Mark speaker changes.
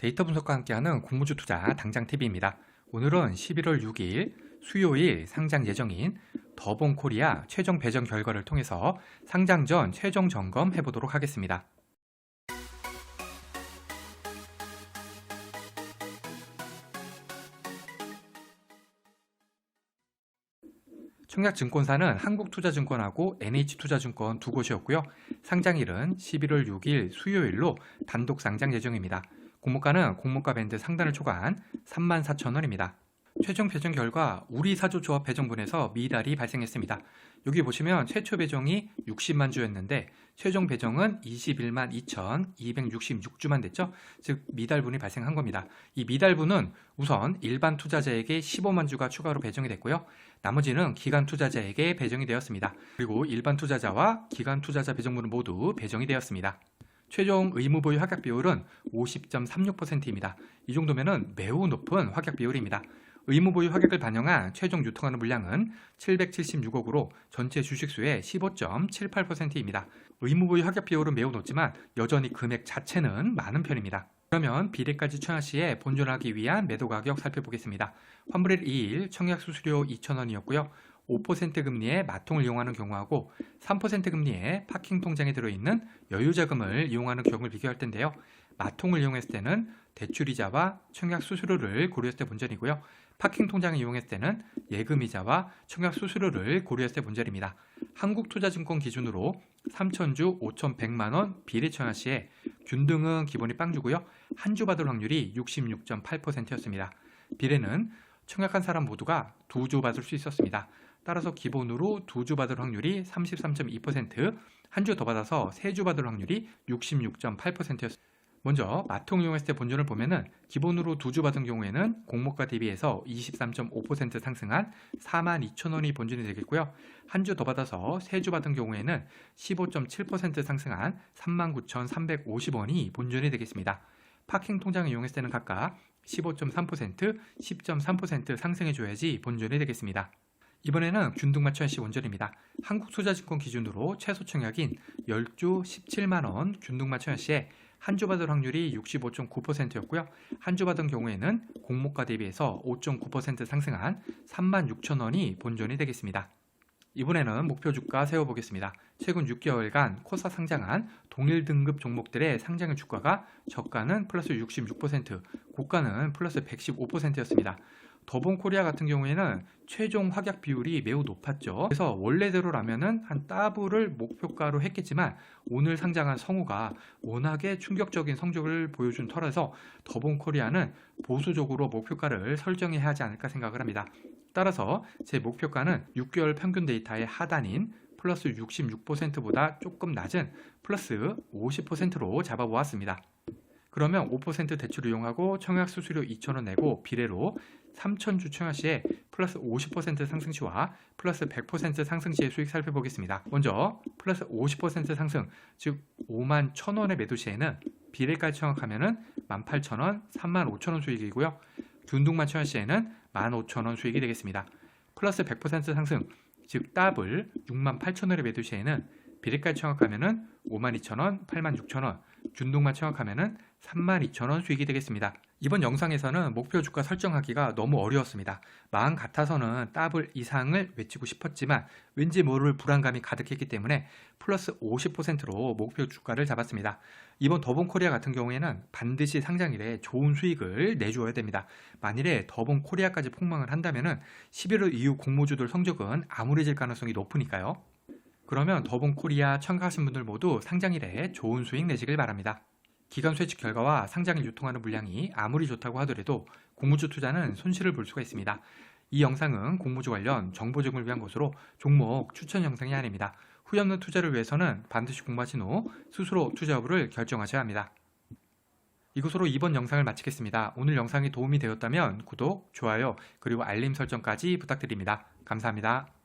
Speaker 1: 데이터 분석과 함께하는 공모주 투자 당장 TV입니다. 오늘은 11월 6일 수요일 상장 예정인 더본 코리아 최종 배정 결과를 통해서 상장 전 최종 점검 해 보도록 하겠습니다. 청약증권사는 한국투자증권하고 NH투자증권 두 곳이었고요. 상장일은 11월 6일 수요일로 단독 상장 예정입니다. 공모가는 공모가 밴드 상단을 초과한 34,000원입니다. 최종 배정 결과 우리 사조 조합 배정분에서 미달이 발생했습니다. 여기 보시면 최초 배정이 60만 주였는데 최종 배정은 21만 2,266주만 됐죠. 즉 미달분이 발생한 겁니다. 이 미달분은 우선 일반 투자자에게 15만 주가 추가로 배정이 됐고요. 나머지는 기간 투자자에게 배정이 되었습니다. 그리고 일반 투자자와 기간 투자자 배정분은 모두 배정이 되었습니다. 최종 의무 보유 확약 비율은 50.36%입니다. 이 정도면 매우 높은 확약 비율입니다. 의무 보유 확약을 반영한 최종 유통하는 물량은 776억으로 전체 주식수의 15.78%입니다. 의무 보유 확약 비율은 매우 높지만 여전히 금액 자체는 많은 편입니다. 그러면 비례까지 청약 시에 본전하기 위한 매도 가격 살펴보겠습니다. 환불일 2일 청약 수수료 2,000원이었고요. 5% 금리의 마통을 이용하는 경우하고 3% 금리의 파킹 통장에 들어있는 여유 자금을 이용하는 경우를 비교할 텐데요. 마통을 이용했을 때는 대출이자와 청약 수수료를 고려했을 때 본전이고요. 파킹 통장을 이용했을 때는 예금이자와 청약 수수료를 고려했을 때 본전입니다. 한국투자증권 기준으로 3천주 5,100만원 비례 청약 시에 균등은 기본이 빵주고요. 한 주 받을 확률이 66.8%였습니다. 비례는 청약한 사람 모두가 두주 받을 수 있었습니다. 따라서 기본으로 두 주 받을 확률이 33.2%, 한 주 더 받아서 세 주 받을 확률이 66.8%였습니다. 먼저 마통 이용했을 때 본전을 보면은 기본으로 두 주 받은 경우에는 공모가 대비해서 23.5% 상승한 42,000원이 본전이 되겠고요. 한 주 더 받아서 세 주 받은 경우에는 15.7% 상승한 39,350원이 본전이 되겠습니다. 파킹 통장을 이용했을 때는 각각 15.3%, 10.3% 상승해 줘야지 본전이 되겠습니다. 이번에는 균등맞춰시 원전입니다. 한국투자증권 기준으로 최소 청약인 10주 17만원 균등맞춰시에 한 주 받을 확률이 65.9%였고요. 한 주 받은 경우에는 공모가 대비해서 5.9% 상승한 36,000원이 본전이 되겠습니다. 이번에는 목표 주가 세워보겠습니다. 최근 6개월간 코사 상장한 동일 등급 종목들의 상장의 주가가 저가는 플러스 66%, 고가는 플러스 115%였습니다. 더본 코리아 같은 경우에는 최종 확약 비율이 매우 높았죠. 그래서 원래대로라면은 한 따블을 목표가로 했겠지만 오늘 상장한 성우가 워낙에 충격적인 성적을 보여준 터라서 더본 코리아는 보수적으로 목표가를 설정해야 하지 않을까 생각을 합니다. 따라서 제 목표가는 6개월 평균 데이터의 하단인 플러스 66%보다 조금 낮은 플러스 50%로 잡아보았습니다. 그러면 5% 대출을 이용하고 청약 수수료 2,000원 내고 비례로 3,000 주 청약 시에 플러스 50% 상승 시와 플러스 100% 상승 시의 수익 살펴보겠습니다. 먼저 플러스 50% 상승, 즉 5만 1,000원의 매도 시에는 비례까지 청약하면 은 18,000원, 35,000원 수익이고요. 균등만 청약 시에는 15,000원 수익이 되겠습니다. 플러스 100% 상승, 즉 더블 68,000원의 매도 시에는 비례까지 청약하면 은 52,000원, 86,000원, 균등만 청약하면은 32,000원 수익이 되겠습니다. 이번 영상에서는 목표 주가 설정하기가 너무 어려웠습니다. 마음 같아서는 더블 이상을 외치고 싶었지만 왠지 모를 불안감이 가득했기 때문에 플러스 50%로 목표 주가를 잡았습니다. 이번 더본 코리아 같은 경우에는 반드시 상장일에 좋은 수익을 내주어야 됩니다. 만일에 더본 코리아까지 폭망을 한다면 11월 이후 공모주들 성적은 암울해질 가능성이 높으니까요. 그러면 더본 코리아 참가하신 분들 모두 상장일에 좋은 수익 내시길 바랍니다. 기간 수혜측 결과와 상장일 유통하는 물량이 아무리 좋다고 하더라도 공모주 투자는 손실을 볼 수가 있습니다. 이 영상은 공모주 관련 정보 제공을 위한 것으로 종목 추천 영상이 아닙니다. 후회 없는 투자를 위해서는 반드시 공부하신 후 스스로 투자 여부를 결정하셔야 합니다. 이것으로 이번 영상을 마치겠습니다. 오늘 영상이 도움이 되었다면 구독, 좋아요, 그리고 알림 설정까지 부탁드립니다. 감사합니다.